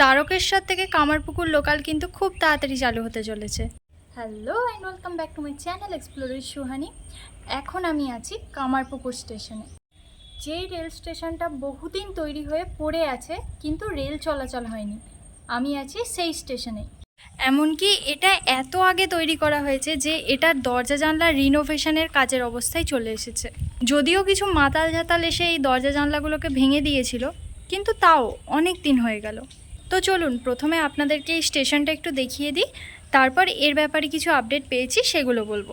তারকেশ্বর থেকে কামারপুকুর লোকাল কিন্তু খুব তাড়াতাড়ি চালু হতে চলেছে। Hello and welcome back to my channel এক্সপ্লোরের Suhani এখন আমি আছি কামারপুকুর স্টেশনে যেই রেল স্টেশনটা বহুদিন তৈরি হয়ে পড়ে আছে কিন্তু রেল চলাচল হয়নি। আমি আছি সেই স্টেশনে এমনকি এটা এত আগে তৈরি করা হয়েছে যে এটার দরজা জানলা রিনোভেশনের কাজের অবস্থায় চলে এসেছে। যদিও কিছু মাতাল জাতাল এসে এই দরজা জানলাগুলোকে ভেঙে দিয়েছিল কিন্তু তাও অনেক দিন হয়ে গেল। তো চলুন, প্রথমে আপনাদেরকে এই স্টেশনটা একটু দেখিয়ে দিই। তারপর এর ব্যাপারে কিছু আপডেট পেয়েছি, সেগুলো বলব।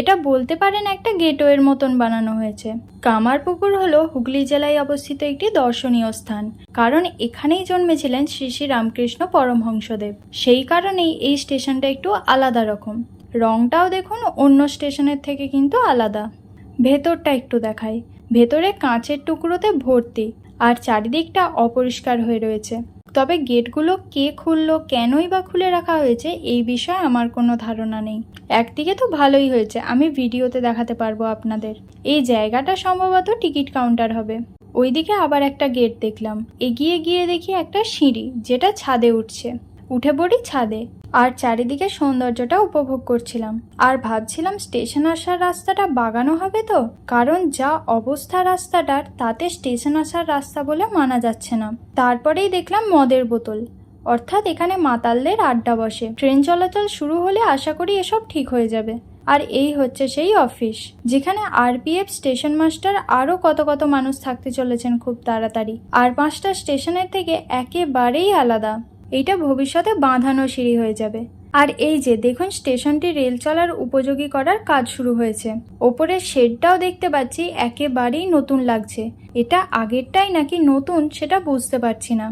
এটা বলতে পারেন একটা গেটওয়ের মতন বানানো হয়েছে। কামারপুকুর হলো হুগলি জেলায় অবস্থিত একটি দর্শনীয় স্থান। কারণ এখানেই জন্মেছিলেন শ্রী শ্রী রামকৃষ্ণ পরমহংসদেব। সেই কারণেই এই স্টেশনটা একটু আলাদা রকম। রংটাও দেখুন, অন্য স্টেশনের থেকে কিন্তু আলাদা। ভেতরটা একটু দেখাই। ভেতরে কাঁচের টুকরোতে ভর্তি, আর চারিদিকটা অপরিষ্কার হয়ে রয়েছে। তবে গেটগুলো কে খুললো, কেনই বা খুলে রাখা হয়েছে, এই বিষয়ে আমার কোনো ধারণা নেই। একদিকে তো ভালোই হয়েছে, আমি ভিডিওতে দেখাতে পারব আপনাদের। এই জায়গাটা সম্ভবত টিকিট কাউন্টার হবে। ওইদিকে আবার একটা গেট দেখলাম। এগিয়ে গিয়ে দেখি একটা সিঁড়ি, যেটা ছাদে উঠছে। উঠে পড়ি ছাদে। আর চারিদিকে সৌন্দর্যটা উপভোগ করছিলাম। আর ভাবছিলাম স্টেশন আসার রাস্তাটা বাগানো হবে তো, কারণ যা অবস্থা রাস্তাটার, তাতে স্টেশন আসার রাস্তা বলে মানা যাচ্ছে না। তারপরেই দেখলাম মদের বোতল। অর্থাৎ এখানে মাতালদের আড্ডা বসে। ট্রেন চলাচল শুরু হলে আশা করি এসব ঠিক হয়ে যাবে। আর এই হচ্ছে সেই অফিস, যেখানে আরপিএফ স্টেশন মাস্টার আরও কত কত মানুষ থাকতে চলেছেন খুব তাড়াতাড়ি। আর পাঁচটা স্টেশনের থেকে একেবারেই আলাদা। এইটা ভবিষ্যতে বাঁধানো সিঁড়ি হয়ে যাবে। আর এই যে, দেখুন স্টেশনটি রেল চলার উপযোগী করার কাজ শুরু হয়েছে। ওপরের শেডটাও দেখতে পাচ্ছি, একেবারেই নতুন লাগছে। এটা আগেরটাই নাকি নতুন সেটা বুঝতে পারছি না।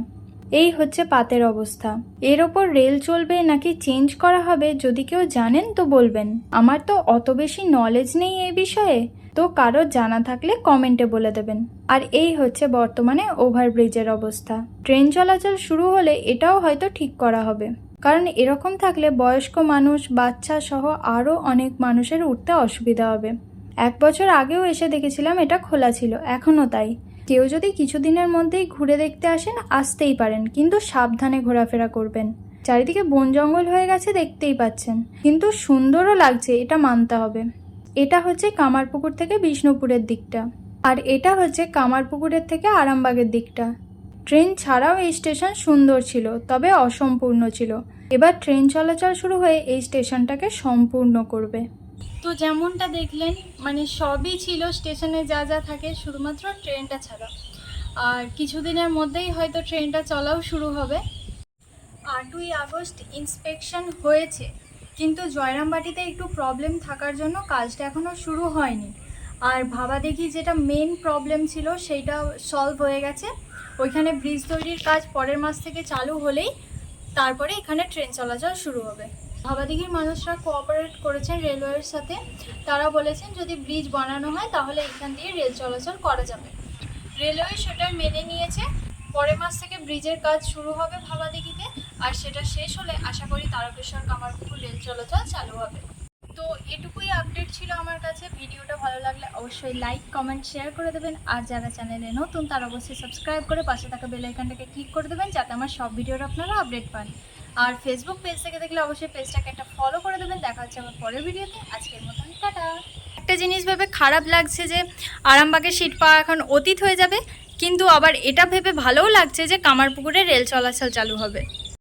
এই হচ্ছে পাতের অবস্থা। এর ওপর রেল চলবে নাকি চেঞ্জ করা হবে যদি কেউ জানেন তো বলবেন। আমার তো অত বেশি নলেজ নেই এই বিষয়ে। তো কারোর জানা থাকলে কমেন্টে বলে দেবেন। আর এই হচ্ছে বর্তমানে ওভারব্রিজের অবস্থা। ট্রেন চলাচল শুরু হলে এটাও হয়তো ঠিক করা হবে। কারণ এরকম থাকলে বয়স্ক মানুষ, বাচ্চা সহ আরও অনেক মানুষের উঠতে অসুবিধা হবে। এক বছর আগেও এসে দেখেছিলাম এটা খোলা ছিল, এখনও তাই। কেউ যদি কিছুদিনের মধ্যেই ঘুরে দেখতে আসেন, আসতেই পারেন, কিন্তু সাবধানে ঘোরাফেরা করবেন। চারিদিকে বন জঙ্গল হয়ে গেছে দেখতেই পাচ্ছেন। কিন্তু সুন্দরও লাগছে, এটা মানতে হবে। এটা হচ্ছে কামারপুকুর থেকে বিষ্ণুপুরের দিকটা। আর এটা হচ্ছে কামারপুকুরের থেকে আরামবাগের দিকটা। ট্রেন ছাড়াও এই স্টেশন সুন্দর ছিল, তবে অসম্পূর্ণ ছিল। এবার ট্রেন চলাচল শুরু হয়ে এই স্টেশনটাকে সম্পূর্ণ করবে। তো যেমনটা দেখলেন মানে সবই ছিল স্টেশনে যা যা থাকে, শুধুমাত্র ট্রেনটা ছাড়া। আর কিছুদিনের মধ্যেই হয়তো ট্রেনটা চলাও শুরু হবে। আটই আগস্ট ইন্সপেকশন হয়েছে। কিন্তু জয়রামবাটিতে একটু প্রবলেম থাকার জন্য কাজটা এখনও শুরু হয়নি। আর ভাবা দেখি যেটা মেন প্রবলেম ছিল সেইটা সলভ হয়ে গেছে। ওইখানে ব্রিজ তৈরির কাজ পরের মাস থেকে চালু হলেই তারপরে এখানে ট্রেন চলাচল শুরু হবে। ভাবাদিঘির মানুষরা কোঅপারেট করেছেন রেলওয়ের সাথে। তারা বলেছেন যদি ব্রিজ বানানো হয় তাহলে এখান দিয়ে রেল চলাচল করা যাবে। রেলওয়ে সেটা মেনে নিয়েছে। পরের মাস থেকে ব্রিজের কাজ শুরু হবে ভাবাদিঘিতে আর সেটা শেষ হলে আশা করি তারকেশ্বর কামারপুকুর রেল চলাচল চালু হবে। তো এটুকুই আপডেট ছিল আমার কাছে। ভিডিওটা ভালো লাগলে অবশ্যই লাইক কমেন্ট শেয়ার করে দেবেন। আর যারা চ্যানেলে নতুন, তারা অবশ্যই সাবস্ক্রাইব করে পাশে থাকা বেল আইকনটাকে ক্লিক করে দেবেন যাতে আমার সব ভিডিওর আপনারা আপডেট পান। আর ফেসবুক পেজ থেকে দেখলে অবশ্যই পেজটাকে একটা ফলো করে দেবেন। দেখা হচ্ছে আমার পরের ভিডিওতে আজকের মতন, টাটা! একটা জিনিস ভেবে খারাপ লাগছে যে আরামবাগের সিট পাওয়া এখন অতীত হয়ে যাবে। কিন্তু আবার এটা ভেবে ভালোও লাগছে যে কামারপুকুরে রেল চলাচল চালু হবে।